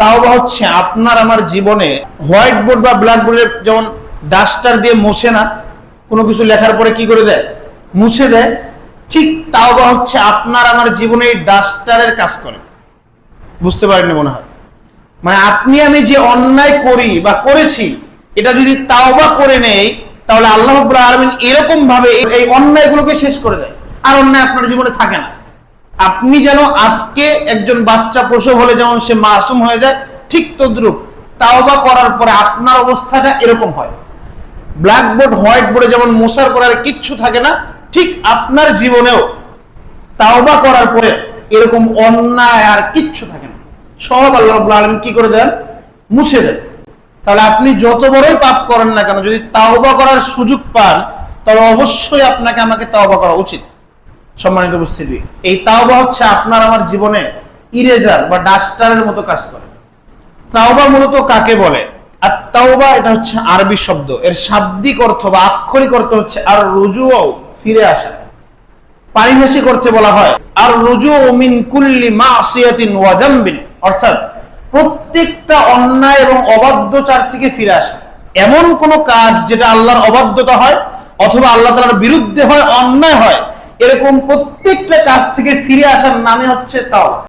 তাওবা হচ্ছে আপনার আমার জীবনে হোয়াইট বোর্ড বা ব্ল্যাক বোর্ডের যেমন ডাস্টার দিয়ে মুছে না, কোনো কিছু লেখার পরে কি করে দেয়? মুছে দেয়। ঠিক তাওবা হচ্ছে আপনার আমার জীবনে এই ডাস্টারের কাজ করে। বুঝতে পারেননি মনে হয়? মানে আপনি আমি যে অন্যায় করি বা করেছি, এটা যদি তাওবা করে নেই, তাহলে আল্লাহ আলামিন এরকম ভাবে এই অন্যায়গুলোকে শেষ করে দেয়। আর অন্যায় আপনার জীবনে থাকে না। আপনি যেন আজকে একজন বাচ্চা প্রসব হলে যেমন সে মাসুম হয়ে যায়, ঠিক তদ্রুপ। তাওবা করার পরে আপনার অবস্থাটা এরকম হয়। ব্ল্যাকবোর্ড হোয়াইট বোর্ডে যেমন মোশার করার কিচ্ছু থাকে না, ঠিক আপনার জীবনেও তাওবা করার পরে এরকম অন্যায় আর কিচ্ছু থাকে না। সব আল্লাহ আলামিন কি করে দেন? মুছে দেন। তাহলে আপনি যত বড়ই পাপ করেন না কেন, যদি তাওবা করার সুযোগ পান, তাহলে অবশ্যই আপনাকে আমাকে তাওবা করা উচিত। সম্মানিত উপস্থিতি। এই তাওবা হচ্ছে আপনার আমার জীবনে ইরেজার বা ডাস্টারের মতো কাজ করে। তাওবা মূলত কাকে বলে? আর তাওবা এটা হচ্ছে আরবি শব্দ। এর শাব্দিক অর্থ বা আক্ষরিক অর্থ হচ্ছে আর রুজু ফিরে আসা। পারিভাষিক অর্থে বলা হয় আর রুজু মিন কুল্লি মাসিয়াতিন ওয়া যামবিন অর্থাৎ প্রত্যেকটা অন্যায় এবং অবাধ্যচার থেকে ফিরে আসা। এমন কোন কাজ যেটা আল্লাহর অবাধ্যতা হয় অথবা আল্লাহ তাআলার বিরুদ্ধে হয়, অন্যায় হয় এরকম প্রত্যেকটা কাজ থেকে ফিরে আসার নামে হচ্ছে তাওবা